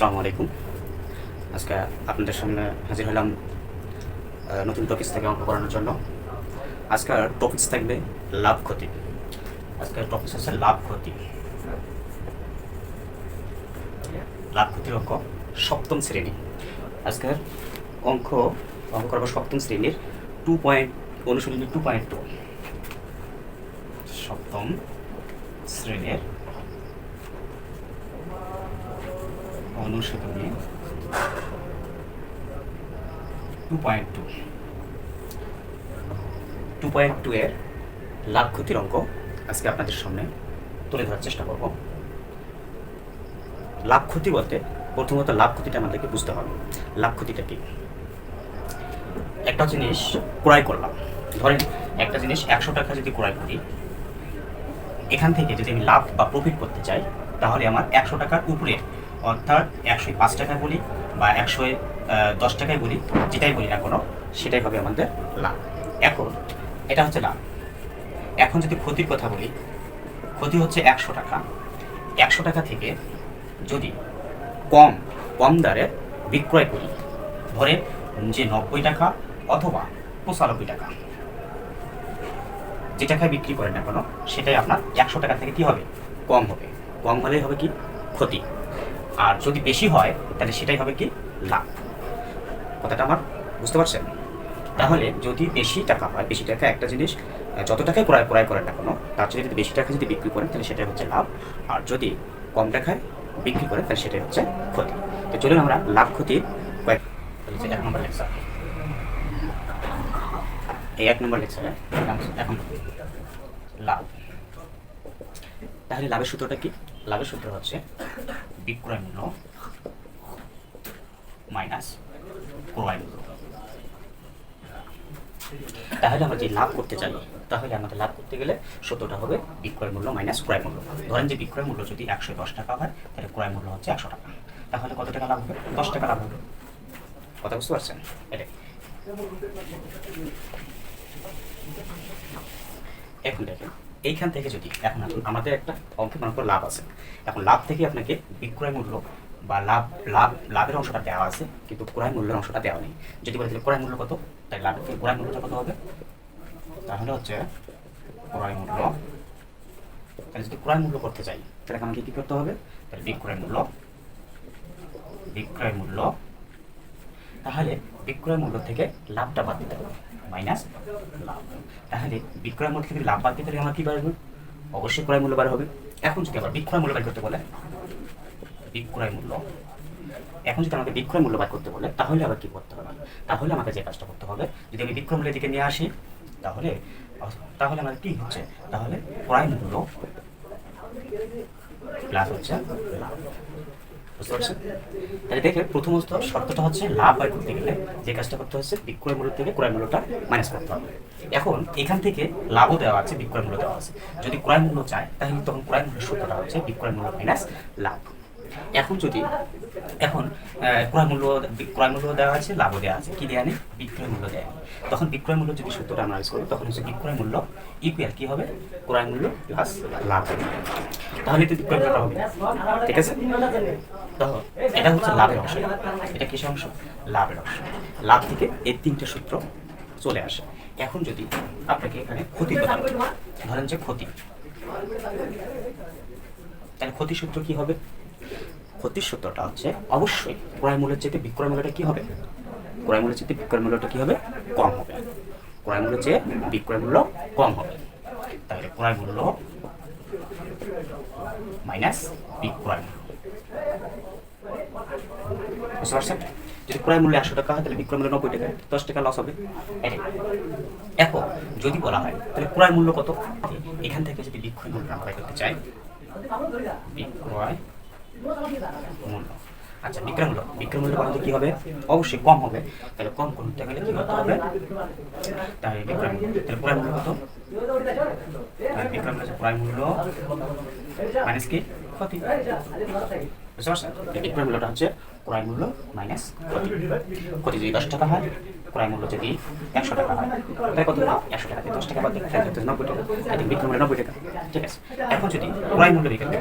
আসসালামু আলাইকুম। আজকে আপনাদের সামনে হাজির হলাম নতুন টপিক্স থেকে অঙ্ক করানোর জন্য। আজকের টপিক্স থাকবে লাভ ক্ষতি। আজকের টপিক্স হচ্ছে লাভ ক্ষতি। লাভ ক্ষতির অঙ্ক সপ্তম শ্রেণি। আজকের অঙ্ক অঙ্ক করব সপ্তম শ্রেণির টু পয়েন্ট অনুশীলনী টু পয়েন্ট টু সপ্তম শ্রেণির অনুশীলনী two point two. Two point two এর লাভ ক্ষতির অঙ্ক আজকে আপনাদের সামনে তুলে ধরার চেষ্টা করব। লাভ ক্ষতি বলতে প্রথমত লাভ ক্ষতিটা আমাদেরকে বুঝতে হবে। লাভ ক্ষতিটা কি? একটা জিনিস ক্রয় করলাম। ধরেন একটা জিনিস একশো টাকা যদি ক্রয় করি, এখান থেকে যদি আমি লাভ বা প্রফিট করতে চাই, তাহলে আমার একশো টাকার উপরে অর্থাৎ একশো পাঁচ টাকা বলি বা একশো দশ টাকায় বলি, যেটাই বলি না কোনো, সেটাই হবে আমাদের লাভ। এখন, এটা হচ্ছে লাভ। এখন যদি ক্ষতির কথা বলি, ক্ষতি হচ্ছে একশো টাকা। একশো টাকা থেকে যদি কম কম দরে বিক্রয় করি ধরে যে নব্বই টাকা অথবা পঁচানব্বই টাকা, যে টাকায় বিক্রি করেন না কোনো, সেটাই আপনার একশো টাকা থেকে কি হবে? কম হবে। কম হলেই হবে কি? ক্ষতি। আর যদি বেশি হয়, তাহলে সেটাই হবে কি? লাভ। কথাটা আমার বুঝতে পারছেন? তাহলে যদি বেশি টাকা হয়, বেশি টাকা একটা জিনিস যত টাকায় ক্রয় ক্রয় করেন না কোনো, তার চেয়ে যদি বেশি টাকা যদি বিক্রি করেন, তাহলে সেটাই হচ্ছে লাভ। আর যদি কম টাকায় বিক্রি করেন, তাহলে সেটাই হচ্ছে ক্ষতি। তো চলুন আমরা লাভ ক্ষতির কয়েক এক নম্বর লেকচার। এই এক নম্বর লেকচারে এখন লাভ। তাহলে লাভের সূত্রটা কি? লাভের সূত্র হচ্ছে বিক্রয় মাইনাস ক্রয় মূল্য। তাহলে আমরা যে লাভ করতে চাই, তাহলে আমাদের লাভ করতে গেলে সূত্রটা হবে বিক্রয় মূল্য মাইনাস ক্রয় মূল্য। ধরেন যে বিক্রয় মূল্য যদি একশো দশ টাকা হয়, তাহলে ক্রয় মূল্য হচ্ছে একশো টাকা। তাহলে কত টাকা লাভ হবে? দশ টাকা লাভ হবে। কথা বুঝতে পারছেন? এটাই। এখন দেখেন এইখান থেকে যদি এখন আমাদের একটা অঙ্কে মনে করো লাভ আছে। এখন লাভ থেকে আপনাকে বিক্রয় মূল্য বা লাভ লাভ, লাভের অংশটা দেওয়া আছে, কিন্তু ক্রয় মূল্যের অংশটা দেওয়া নেই। যদি বলে দিলে ক্রয় মূল্য কত? তাই থেকে ক্রয় মূল্যটা কত হবে? তাহলে হচ্ছে ক্রয় মূল্য, তাহলে যদি ক্রয় মূল্য করতে চাই, তাহলে আমাকে কী করতে হবে? তাহলে বিক্রয় মূল্য বিক্রয় মূল্য, তাহলে বিক্রয় মূল্য থেকে লাভটা বাদ দিতে হবে মাইনাস লাভ। তাহলে বিক্রয় মূল্য থেকে লাভ বাদ দিতে আমার কি বাড়বে অবশ্যই ক্রয় মূল্য বার হবে। এখন যদি আবার বিক্রয় মূল্য বার করতে বলে, বিক্রয় মূল্য, এখন যদি আমাকে বিক্রয় মূল্য বার করতে বলে, তাহলে আবার কি করতে হবে? তাহলে আমাকে যে কাজটা করতে হবে, যদি আমি বিক্রয় মূল্যের দিকে নিয়ে আসি, তাহলে তাহলে আমাদের কি হচ্ছে? তাহলে ক্রয় মূল্য প্লাস হচ্ছে লাভ। বুঝতে পারছেন? তাহলে দেখে প্রথমত শর্তটা হচ্ছে লাভ বাই করতে গেলে যে কাজটা করতে হচ্ছে, বিক্রয় মূল্য থেকে ক্রয় মূল্যটা মাইনাস করতে হবে। এখন এখান থেকে লাভও দেওয়া আছে, বিক্রয় মূল্য দেওয়া আছে। যদি ক্রয় মূল্য চায়, তাহলে তখন ক্রয় মূল্যের সূত্রটা হচ্ছে, বিক্রয় মূল্য মাইনাস লাভ। এখন যদি এখন ক্রয় মূল্য ক্রয় মূল্য দেওয়া আছে, লাভও দেওয়া আছে। কি দেওয়া নেই? বিক্রয় মূল্য নেই। তখন বিক্রয় মূল্য যদি সূত্রটা অ্যানালাইজ করি, তখন হচ্ছে বিক্রয় মূল্য ইকুয়াল কি হবে? ক্রয় মূল্য প্লাস লাভ। তাহলে তো বিক্রয় মূল্যটা হবে। ঠিক আছে? তো এটা হচ্ছে লাভের অংশ। এটা কিসের অংশ? লাভের অংশ। লাভ থেকে এই তিনটে সূত্র চলে আসে। এখন যদি আপনাকে এখানে ক্ষতি ধরেন যে ক্ষতি। তাহলে ক্ষতি সূত্র কি হবে? ক্ষতির সূত্রটা হচ্ছে, অবশ্যই ক্রয় মূল্যের চেয়ে বিক্রয় মূল্যটা কি হবে? ক্রয় মূল্যের চেয়ে বিক্রয় মূল্যটা কি হবে? কম হবে। ক্রয় মূল্যের চেয়ে বিক্রয় মূল্য কম হবে। তাহলে ক্রয় মূল্য মাইনাস বিক্রয় মূল্য। বুঝতে পারছেন? যদি ক্রয় মূল্য একশো টাকা হয়, তাহলে বিক্রয় মূল্য নব্বই টাকা, দশ টাকা লস হবে। এখন যদি বলা হয়, তাহলে ক্রয় মূল্য কত? এখান থেকে যদি বিক্রয় মূল্য আমরা করতে চাই, বিক্রয় মূল্য আচ্ছা বিক্রয় মূল্য বিক্রয় মূল্য কত কী হবে? অবশ্যই কম হবে। তাহলে কম করতে গেলে কী করতে হবে? তাহলে বিক্রয় মূল্য তাহলে ক্রয় মূল্য কত? বিক্রয় মূল্য ক্রয় মূল্য মাইনাস কি? ক্ষতি বুঝতে পারছেন? বিক্রয় মূল্যটা হচ্ছে ক্রয় মূল্য মাইনাস ক্ষতি। যদি দশ টাকা হয়, ক্রয় মূল্য যদি একশো টাকা হয়, তাহলে কত একশো টাকা দশ টাকা বাদ দিলে নব্বই টাকা। তাহলে বিক্রয় মূল্য নব্বই টাকা। ঠিক আছে? এখন যদি ক্রয় মূল্য বিক্রি করি,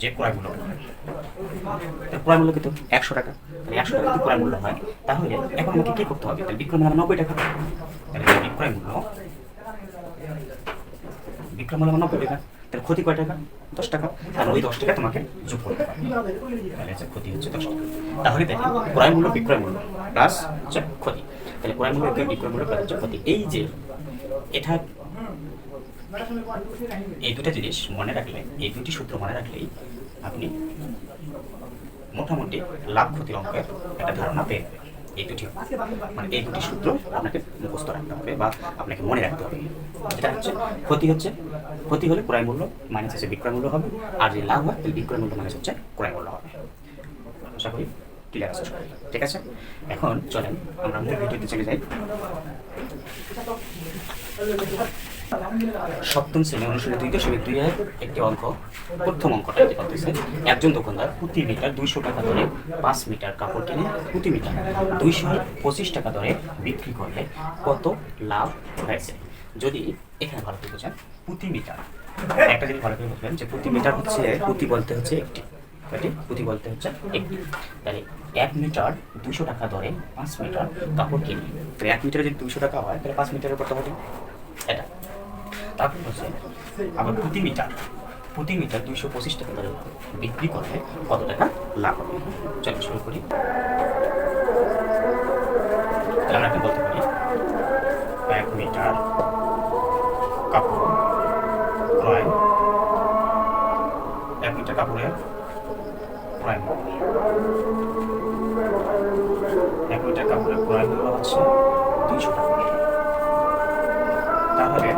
যে ক্রয় মূল্য ক্রয় মূল্য কিন্তু একশো টাকা। তাহলে একশো টাকা যদি ক্রয় মূল্য হয়, তাহলে এখন আমাকে কি করতে হবে? তাহলে বিক্রয় মূল্য নব্বই টাকা। তাহলে বিক্রয় মূল্য বিক্রয় মূল্য নব্বই টাকা, তাহলে ক্ষতি কয় টাকা? দশ টাকা। তাহলে ওই দশ টাকা তোমাকে যোগ করতে হবে। ক্ষতি হচ্ছে দশ টাকা। তাহলে দেখেন ক্রয় মূল্য, বিক্রয় মূল্য প্লাস হচ্ছে ক্ষতি। তাহলে ক্রয় মূল্য, বিক্রয় মূল্য প্লাস হচ্ছে ক্ষতি। এই যে এটা, এই দুটো জিনিস মনে রাখলে, এই দুটি সূত্র মনে রাখলেই আপনি মোটামুটি লাভ ক্ষতির অঙ্কের একটা ধারণা পেয়ে যাবেন। এই দুটি মানে এই দুটি সূত্র আপনাকে মুখস্থ রাখতে হবে বা আপনাকে মনে রাখতে হবে। এটা হচ্ছে, ক্ষতি হচ্ছে, ক্ষতি হলে ক্রয় মূল্য মাইনাস হচ্ছে বিক্রয় মূল্য হবে, আর যদি লাভ হয় তাহলে বিক্রয় মূল্য মাইনাস হচ্ছে ক্রয় মূল্য হবে। আশা করি ক্লিয়ার আছে। ঠিক আছে? এখন চলেন, আমরা মূল ভিডিওতে চলে যাই। সপ্তম শ্রেণি অনুশীলনী দুই দশমিক দুই এর একটি অঙ্ক, প্রথম অঙ্কটা বলতেছে একজন দোকানদার প্রতি মিটার দুইশো টাকা দরে পাঁচ মিটার কাপড় কিনে প্রতি মিটার দুইশো পঁচিশ টাকা দরে বিক্রি করলে কত লাভ হয়েছে? যদি এখানে ভালো করে বোঝেন, প্রতি মিটার। একটা জিনিস ভালো করে বুঝবেন যে প্রতি মিটার হচ্ছে, প্রতি বলতে হচ্ছে একটি। প্রতি বলতে হচ্ছে একটি। তাহলে এক মিটার দুশো টাকা দরে পাঁচ মিটার কাপড় কিনে। এক মিটারে যদি দুশো টাকা হয়, তাহলে পাঁচ মিটারের কত হবে এটা। তারপর হচ্ছে আবার প্রতি মিটার প্রতি মিটার দুইশো পঁচিশ টাকা দরে বিক্রি করলে কত টাকা লাভ হবে? চলো শুরু করি। আমরা একটা বলতে পারি? এক মিটার কাপড় ক্রয়, এক মিটার কাপড়ের ক্রয় এক মিটার কাপড়ের ক্রয় হচ্ছে দুইশো টাকা। তাহলে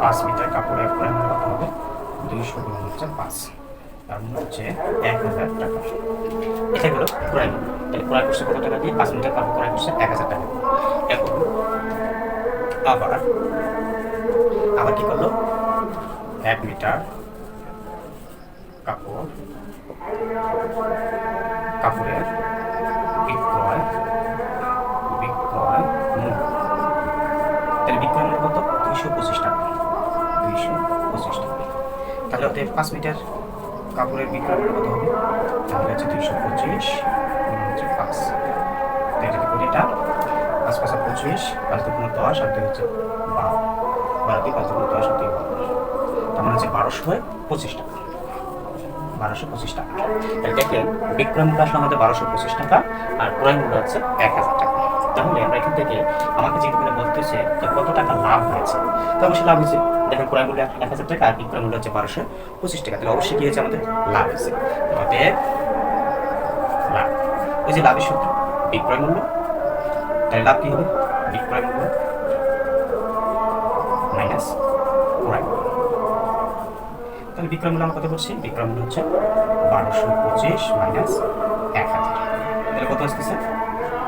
পাঁচ মিটার কাপড়ের ক্রয় মূল্য কত হবে। দুইশো গুণ হচ্ছে পাঁচ। তার মানে হচ্ছে এক হাজার টাকা। এটা হলো ক্রয় তাহলে ক্রয় করছে কত টাকা দিয়ে? পাঁচ মিটার কাপড় ক্রয় করছে এক হাজার টাকা। এখন আবার আবার কী করল? এক মিটার কাপড়, কাপড়ের তাহলে ওদের পাঁচ মিটার কাপড়ের মূল্য কত হবে। তাহলে হচ্ছে দুইশো পঁচিশ হচ্ছে পাঁচ। যদি করি এটা, পাঁচ পাঁচ পঁচিশ পাঁচ দুগুণ দশ, আর দুই হচ্ছে বারো। বারো দুই পাঁচ দুগুণ দশ, আর দুই তার মানে হচ্ছে বারোশো পঁচিশ টাকা। বারোশো পঁচিশ টাকা। তাহলে দেখেন, বিক্রয় মূল্য আসলে আমাদের বারোশো পঁচিশ টাকা, আর ক্রয় মূল্য হচ্ছে এক হাজার টাকা। তাহলে আমরা এখান থেকে আমাকে করে বলতেছে যে কত টাকা লাভ হয়েছে? তো অবশ্যই লাভ হয়েছে। দেখেন ক্রয় মূল্য এক হাজার টাকা, আর বিক্রয় মূল্য হচ্ছে বারোশো পঁচিশ টাকা। তাহলে অবশ্যই কি হয়েছে আমাদের? লাভ হয়েছে। আমাদের লাভ। ওই যে লাভের সূত্র, বিক্রয় মূল্য। তাহলে লাভ কি হবে? বিক্রয় মূল্য মাইনাস ক্রয় তাহলে বিক্রয় মূল্য আমরা কত করছি বিক্রয় মূল্য হচ্ছে বারোশো পঁচিশ মাইনাস এক হাজার। তাহলে কত আসতেছে?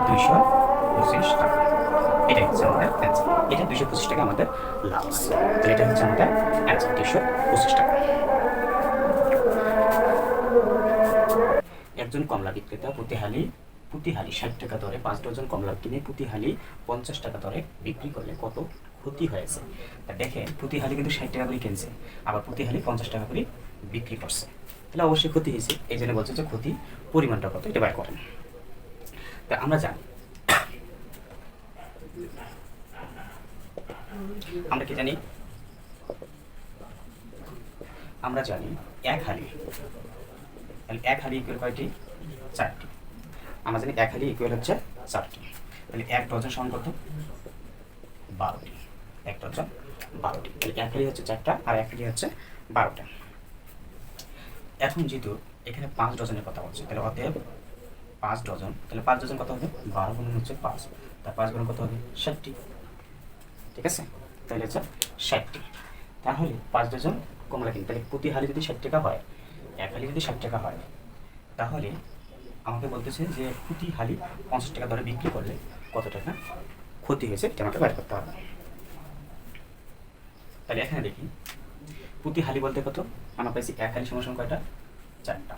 দুইশো পঁচিশ টাকা। এটাই হচ্ছে আমাদের অ্যান্সার এটা দুইশো পঁচিশ টাকা আমাদের লাভ তাহলে এটা হচ্ছে আমাদের অ্যান্সার দুইশো পঁচিশ টাকা। একজন কমলা বিক্রেতা প্রতিহালি প্রতিহালি ষাট টাকা দরে, পাঁচ ডজন কমলা কিনে প্রতিহালি পঞ্চাশ টাকা দরে বিক্রি করলে কত ক্ষতি হয়েছে? তা দেখেন প্রতিহালি কিন্তু ষাট টাকা করে কিনছে, আবার প্রতিহালি পঞ্চাশ টাকা করে বিক্রি করছে। তাহলে অবশ্যই ক্ষতি হয়েছে। এই জন্য বলছে যে ক্ষতি পরিমাণটা কত, এটা বের করেন। তা আমরা জানি আমরা কি জানি? আমরা জানি এক হালি। তাহলে এক হালি ইকুয়াল কয়টি? চারটি। আমরা জানি এক হালি ইকুয়াল হচ্ছে চারটি। তাহলে এক ডজন সমান কত? বারোটি। এক ডজন বারোটি। তাহলে এক হালি হচ্ছে চারটা আর এক হালি হচ্ছে বারোটা। এখন যেহেতু এখানে পাঁচ ডজনের কথা বলছে। তাহলে অতএব পাঁচ ডজন। তাহলে পাঁচ ডজন কত হবে? বারো গুণ হচ্ছে পাঁচ। তার পাঁচ গুণ কত হবে? ষাটটি। ঠিক আছে? তাহলে হচ্ছে ষাটটি তাহলে পাঁচ ডজন কমলা কিনতে তাহলে প্রতি হালি যদি ষাট টাকা হয়, এক হালি যদি ষাট টাকা হয়, তাহলে আমাকে বলতেছে যে প্রতি হালি পঞ্চাশ টাকা দরে বিক্রি করলে কত টাকা ক্ষতি হয়েছে, এটা আমাকে বের করতে হবে। তাহলে এখানে দেখি, প্রতি হালি বলতে কত? আমরা পাইছি এক হালি সমান কয়টা? চারটা।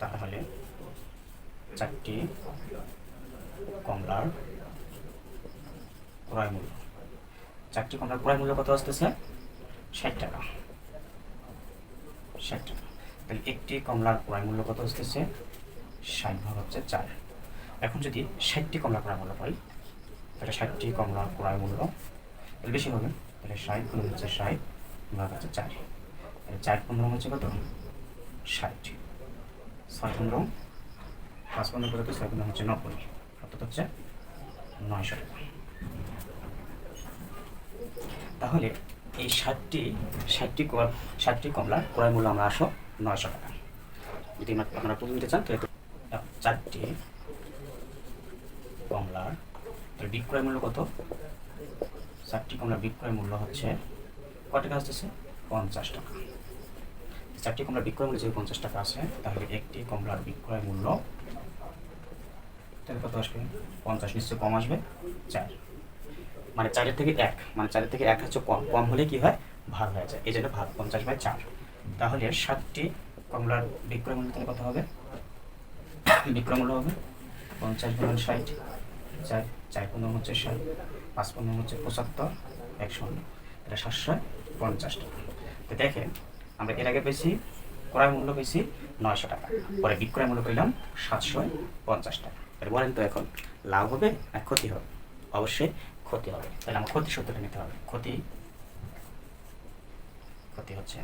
তাহলে চারটি কমলার ক্রয় মূল্য। চারটি কমলার ক্রয় মূল্য কত আসতেছে? ষাট টাকা। ষাট টাকা। তাহলে একটি কমলার ক্রয় মূল্য কত আসতেছে? ষাট ভাগ হচ্ছে চার। এখন যদি ষাটটি কমলা ক্রয় মূল্য পাই, তাহলে ষাটটি কমলার ক্রয় মূল্য, তাহলে বেশি হবে। তাহলে ষাট গুণ হচ্ছে ষাট ভাগ হচ্ছে চার। তাহলে চার পনেরো হচ্ছে কত? ষাট। ছয় পনেরো, পাঁচ পনেরো কত ছয় পনেরো হচ্ছে নব্বই। অর্থাৎ হচ্ছে নয়শো টাকা। তাহলে এই ষাটটি ষাটটি ষাটটি কমলার ক্রয় মূল্য আমরা আসো নয়শো টাকা। যদি আপনারা তুলে নিতে চান, তাহলে চারটি কমলার বিক্রয় মূল্য কত? চারটি কমলার বিক্রয় মূল্য হচ্ছে, কত টাকা আসতেছে? পঞ্চাশ টাকা। চারটি কমলার বিক্রয় মূল্য যদি পঞ্চাশ টাকা আছে, তাহলে একটি কমলার বিক্রয় মূল্য, তাহলে কত আসবে? পঞ্চাশ নিশ্চয় কম আসবে। চার। মানে চারের থেকে এক মানে চারের থেকে এক হচ্ছে কম কম হলে কি হয়? ভাগ হয়ে যায়। এই জন্য ভাগ পঞ্চাশ বাই চার। তাহলে সাতটি কমলার বিক্রয় মূল্য কত হবে? বিক্রয় মূল্য হবে পঞ্চাশ গুণ ষাট, চার চার পনেরো হচ্ছে ষাট, পাঁচ পনেরো হচ্ছে পঁচাত্তর, এক শূন্য। এটা সাতশো পঞ্চাশ টাকা। তো দেখেন, আমরা এর আগে পেয়েছি, ক্রয় মূল্য পেয়েছি নয়শো টাকা। পরে বিক্রয় মূল্য পেলাম সাতশো পঞ্চাশ টাকা। বলেন তো এখন, লাভ হবে আর ক্ষতি হবে? অবশ্যই ক্ষতি হবে। তাহলে আমার ক্ষতি সূত্রটা নিতে হবে। ক্ষতি ক্ষতি হচ্ছে,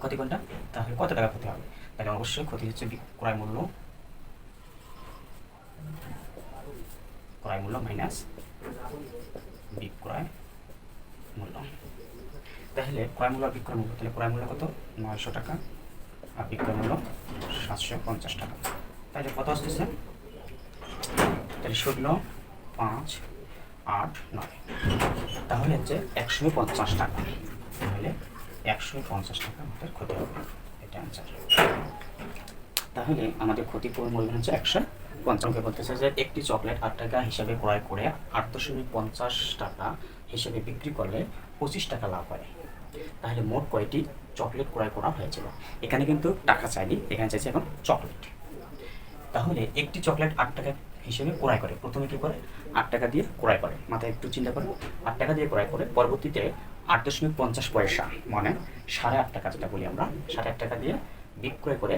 ক্ষতি কোনটা? তাহলে কত টাকা ক্ষতি হবে? তাহলে অবশ্যই ক্ষতি হচ্ছে বিক্রয় মূল্য, ক্রয় মূল্য মাইনাস বিক্রয় মূল্য। তাহলে ক্রয় মূল্য বিক্রয় মূল্য, তাহলে ক্রয় মূল্য কত? নয়শো টাকা আর বিক্রয় মূল্য সাতশো পঞ্চাশ টাকা। তাহলে কত আসতেছে? তাহলে ষোল, পাঁচ আট, নয়। তাহলে হচ্ছে একশো পঞ্চাশ টাকা। তাহলে একশো পঞ্চাশ টাকা আমাদের ক্ষতি হবে। এটা অ্যান্সার তাহলে আমাদের ক্ষতিপূরণ মূল্য হচ্ছে একশো পঞ্চাশকে বলতেছে যে একটি চকলেট আট টাকা হিসাবে ক্রয় করে আট দশমিক পঞ্চাশ টাকা হিসেবে বিক্রি করলে পঁচিশ টাকা লাভ হয়। তাহলে মোট কয়টি চকলেট ক্রয় করা হয়েছিল? এখানে কিন্তু টাকা চাইনি, এখানে চাইছে এখন চকলেট। তাহলে একটি চকলেট আট টাকা হিসেবে ক্রয় করে। প্রথমে কি করে? আট টাকা দিয়ে ক্রয় করে। মাথায় একটু চিন্তা করে, আট টাকা দিয়ে ক্রয় করে, পরবর্তীতে আট দশমিক পঞ্চাশ পয়সা মানে সাড়ে আট টাকা যেটা বলি আমরা, সাড়ে আট টাকা দিয়ে বিক্রয় করে,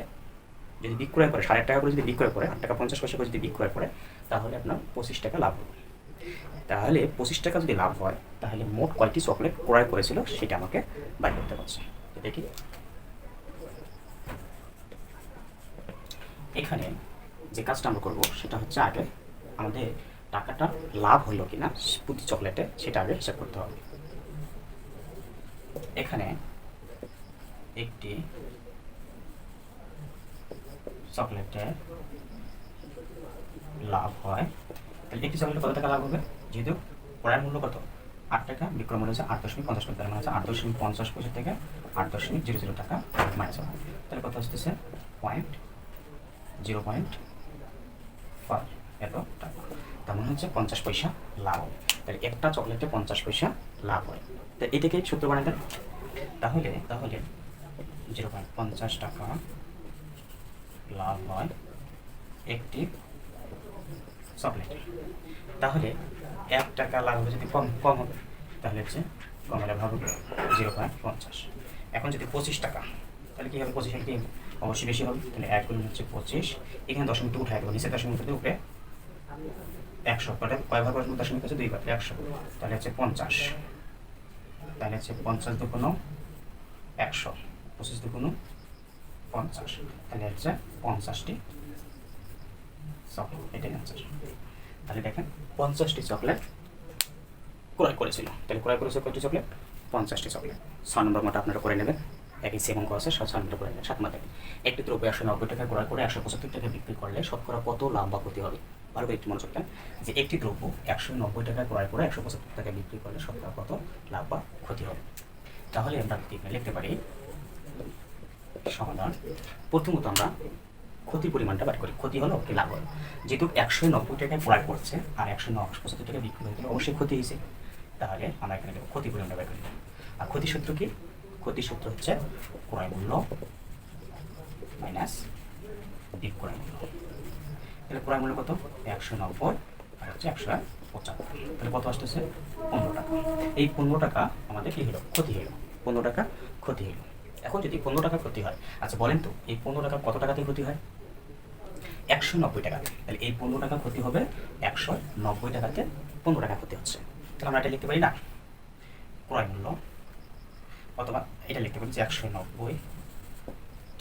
যদি বিক্রয় করে, সাড়ে টাকা করে যদি বিক্রয় করে, আট টাকা পঞ্চাশ পয়সা করে যদি বিক্রয় করে, তাহলে আপনার পঁচিশ টাকা লাভ হবে। তাহলে পঁচিশ টাকা যদি লাভ হয়, তাহলে মোট কয়টি চকলেট ক্রয় করেছিল সেটা আমাকে বাইর করতে পারছে দেখি। এখানে যে কাজটা আমরা করব সেটা হচ্ছে আগে আমাদের টাকাটা লাভ হলো কিনা প্রতি চকলেটে সেটা আগে হিসাব করতে হবে। এখানে একটি চকলেটে লাভ হয়। তাহলে একটি চকলেটে কত টাকা লাভ হবে? যেহেতু ক্রয়ের মূল্য কত? আট টাকা, বিক্রয় মূল্য হচ্ছে আট দশমিক পঞ্চাশ পয়সা মানে হচ্ছে আট দশমিক পঞ্চাশ পয়সা থেকে আট দশমিক জিরো জিরো টাকা মাইনাস হবে। তাহলে কত আসতেছে? পয়েন্ট জিরো পয়েন্ট ফাইভ এত টাকা। তার মানে হচ্ছে পঞ্চাশ পয়সা লাভ হয় তাহলে একটা চকলেটে পঞ্চাশ পয়সা লাভ হয়। তো এটাকে সূত্র বানাই দেন। তাহলে তাহলে জিরো পয়েন্ট পঞ্চাশ টাকা লাভ হয় একটি চকলেটে তাহলে এক টাকা লাভ হবে যদি কম কম হবে, তাহলে হচ্ছে কম হলে ভাগ জিরো পয়েন্ট পঞ্চাশ। এখন যদি পঁচিশ টাকা, তাহলে কী হবে? পঁচিশ কি অবশ্যই বেশি হবে, তাহলে এক গুণ হচ্ছে পঁচিশ। এখানে দশমিকটা উঠে দেবো নিচে দশমিক উঠে একশো। কটা কয় ভাগ বসবো দশমিক হচ্ছে দুই ভাগ একশো। তাহলে হচ্ছে পঞ্চাশ। তাহলে হচ্ছে পঞ্চাশ দুগুণ একশো, পঁচিশ দুগুণ পঞ্চাশ। তাহলে হচ্ছে পঞ্চাশটি চকলেট, এটাই আনসার তাহলে দেখেন, পঞ্চাশটি চকলেট ক্রয় করেছিল। তাহলে ক্রয় করেছে কয়টি চকলেট? পঞ্চাশটি চকলেট। ছ নম্বর মতো আপনারা করে নেবেন। একই সেম অঙ্ক আছে সাত নম্বর করে সাত মাথায় একটি দ্রব্য একশো নব্বই টাকা ক্রয় করে একশো পঁচাত্তর টাকা বিক্রি করলে শতকরা কত লাভ বা ক্ষতি হবে? ভালো একটু মনোযোগ দেন। যে একটি দ্রব্য একশো নব্বই টাকা ক্রয় করে একশো পঁচাত্তর টাকা বিক্রি করলে শতকরা কত লাভ বা ক্ষতি হবে? তাহলে আমরা লিখতে পারি, সমাধান। প্রথমত আমরা ক্ষতির পরিমাণটা বার করি। ক্ষতি হলো কি লাভ হলো? যেহেতু একশো নব্বই টাকায় ক্রয় করছে আর একশো নব্বই পঁচাত্তর টাকা বিক্রি হয়ে গেলে অবশ্যই ক্ষতি হয়েছে। তাহলে আমরা এখানে ক্ষতি পরিমাণটা বার করি। আর ক্ষতি সূত্র কি? ক্ষতি সূত্র হচ্ছে ক্রয় মূল্য মাইনাস বিক্রয় মূল্য। তাহলে ক্রয় মূল্য কত? একশো নব্বই আর হচ্ছে একশো পঁচাত্তর। তাহলে কত আসতেছে? পনেরো টাকা। এই পনেরো টাকা আমাদের কি হলো? ক্ষতি হলো। পনেরো টাকা ক্ষতি হলো। এখন যদি পনেরো টাকা ক্ষতি হয় আচ্ছা বলেন তো, এই পনেরো টাকা কত টাকাতে ক্ষতি হয়? একশো নব্বই টাকা। তাহলে এই পনেরো টাকা ক্ষতি হবে একশো নব্বই টাকাতে পনেরো টাকা ক্ষতি হচ্ছে। তাহলে আমরা এটা লিখতে পারি না? ক্রয় মূল্য অথবা এটা লিখতে পারি যে একশো নব্বই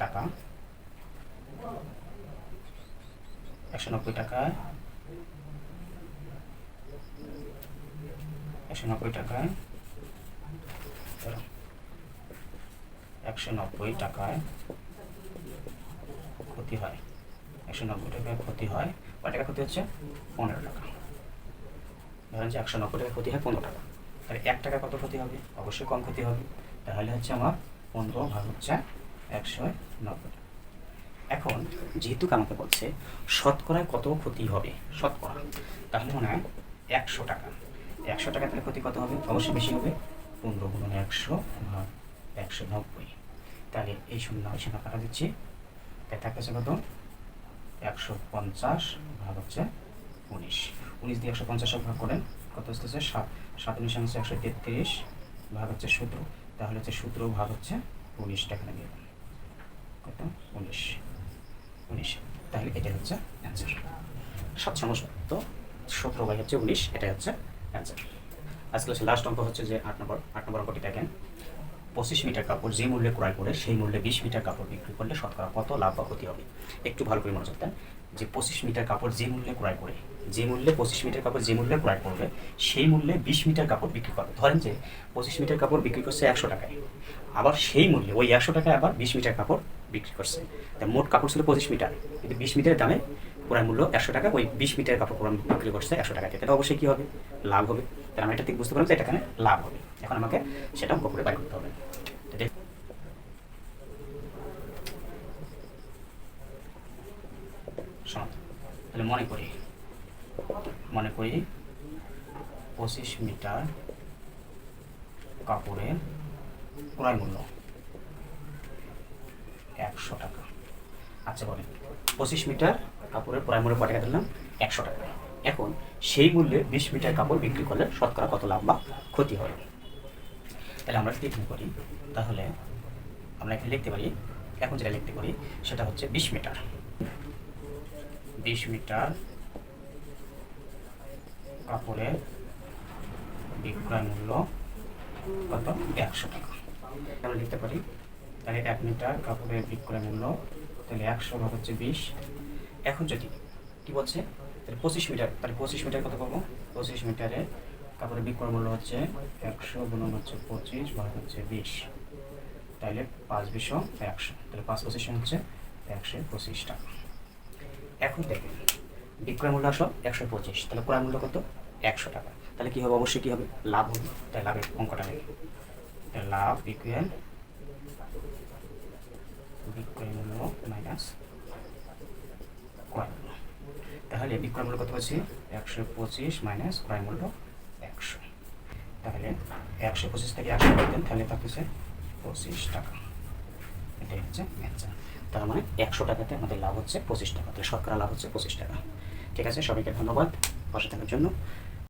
টাকা। একশো নব্বই টাকায় একশো নব্বই টাকায় একশো নব্বই টাকায় ক্ষতি হয়। একশো নব্বই টাকায় ক্ষতি হয়। কয় টাকা ক্ষতি হচ্ছে? পনেরো টাকা। ধরেন যে একশো নব্বই টাকা ক্ষতি হয় পনেরো টাকা। তাহলে এক টাকা কত ক্ষতি হবে? অবশ্যই কম ক্ষতি হবে। তাহলে হচ্ছে আমার পনেরো ভাগ হচ্ছে একশো নব্বই। এখন যেহেতু আমাকে বলছে শতকরায় কত ক্ষতি হবে, শতকরা, তাহলে মনে হয় একশো টাকা। একশো টাকা তাহলে ক্ষতি কত হবে? অবশ্যই বেশি হবে। পনেরো গুণন একশো ভাগ একশো নব্বই। তাহলে এই শূন্য ওই শূন্য কাটা দিচ্ছি। তাই থাকতেছে কত? একশো পঞ্চাশ ভাগ হচ্ছে উনিশ। উনিশ দিয়ে একশো পঞ্চাশ ভাগ করেন, কত আসতেছে? সাত। সাত উনিশ হচ্ছে একশো তেত্রিশ, ভাগ হচ্ছে সতেরো। তাহলে হচ্ছে সতেরো ভাগ হচ্ছে উনিশ টাকা দিয়ে দেবেন। কত? উনিশ। উনিশ। তাহলে এটাই হচ্ছে অ্যান্সার সাত সমস্ত সতেরো বাই হচ্ছে উনিশ, এটাই হচ্ছে অ্যান্সার আজকে হচ্ছে লাস্ট অঙ্ক হচ্ছে যে আট নম্বর আট নম্বর অঙ্কটি দেখেন পঁচিশ মিটার কাপড় যে মূল্যে ক্রয় করে সেই মূল্যে বিশ মিটার কাপড় বিক্রি করলে শতকরা কত লাভ বা ক্ষতি হবে? একটু ভালো করে মনোযোগ দেন। যে পঁচিশ মিটার কাপড় যে মূল্যে ক্রয় করে, যে মূল্যে পঁচিশ মিটার কাপড় যে মূল্যে ক্রয় করবে, সেই মূল্যে বিশ মিটার কাপড় বিক্রি করবে। ধরেন যে পঁচিশ মিটার কাপড় বিক্রি করছে একশো টাকায়, আবার সেই মূল্যে ওই একশো টাকায় আবার বিশ মিটার কাপড় বিক্রি করছে। মোট কাপড় ছিল পঁচিশ মিটার, কিন্তু বিশ মিটারের দামে ক্রয় মূল্য একশো টাকা, ওই বিশ মিটার কাপড় ক্রয় বিক্রি করছে একশো টাকাতে তাহলে অবশ্যই কী হবে? লাভ হবে। তাহলে আমরা এটা ঠিক বুঝতে পারলাম যে এটা এখানে লাভ হবে। এখন আমাকে সেটা করে বাই করতে হবে তো দেখ- শোনো তাহলে মনে করি মনে করি পঁচিশ মিটার কাপড়ের ক্রয় মূল্য একশো টাকা। আচ্ছা বলেন, পঁচিশ মিটার কাপড়ের ক্রয় মূল্য টাকা দিলাম একশো টাকা। এখন সেই মূল্যে বিশ মিটার কাপড় বিক্রি করলে শতকরা কত লাভ বা ক্ষতি হয় তাহলে আমরা যদি করি, তাহলে আমরা এখানে লিখতে পারি, এখন যেটা লিখতে পারি, সেটা হচ্ছে বিশ মিটার। বিশ মিটার কাপড়ের বিক্রয় মূল্য কত? একশো টাকা। আমরা লিখতে পারি, তাহলে এক মিটার কাপড়ের বিক্রয় মূল্য তাহলে একশো ভাগ হচ্ছে বিশ। এখন যদি কি বলছে? তাহলে পঁচিশ মিটার, তাহলে পঁচিশ মিটার কত পাবো পঁচিশ মিটারে কাপড়ের বিক্রয় মূল্য হচ্ছে একশো গুণন হচ্ছে পঁচিশ ভাগ হচ্ছে বিশ। তাহলে পাঁচ বিশো একশো, তাহলে পাঁচ পঁচিশ হচ্ছে একশো পঁচিশ টাকা। এখন দেখবেন বিক্রয় মূল্য আসলো একশো পঁচিশ, তাহলে ক্রয় মূল্য কত? একশো টাকা। তাহলে কী হবে? অবশ্যই কী হবে? লাভ হবে। তাই লাভের অঙ্কটা নেই লাভ বিক্রয় বিক্রয় মূল্য মাইনাস ক্রয় তাহলে বিক্রয় মূল্য কত পাচ্ছি? একশো পঁচিশ মাইনাস ক্রয় মূল্য একশো। তাহলে একশো পঁচিশ থেকে একশো তাহলে থাকতেছে পঁচিশ টাকা। এটাই হচ্ছে অ্যান্সার তার মানে একশো টাকাতে আমাদের লাভ হচ্ছে পঁচিশ টাকা। তাহলে লাভ হচ্ছে পঁচিশ টাকা। ঠিক আছে? সবাইকে ধন্যবাদ। পাশে থাকার জন্য।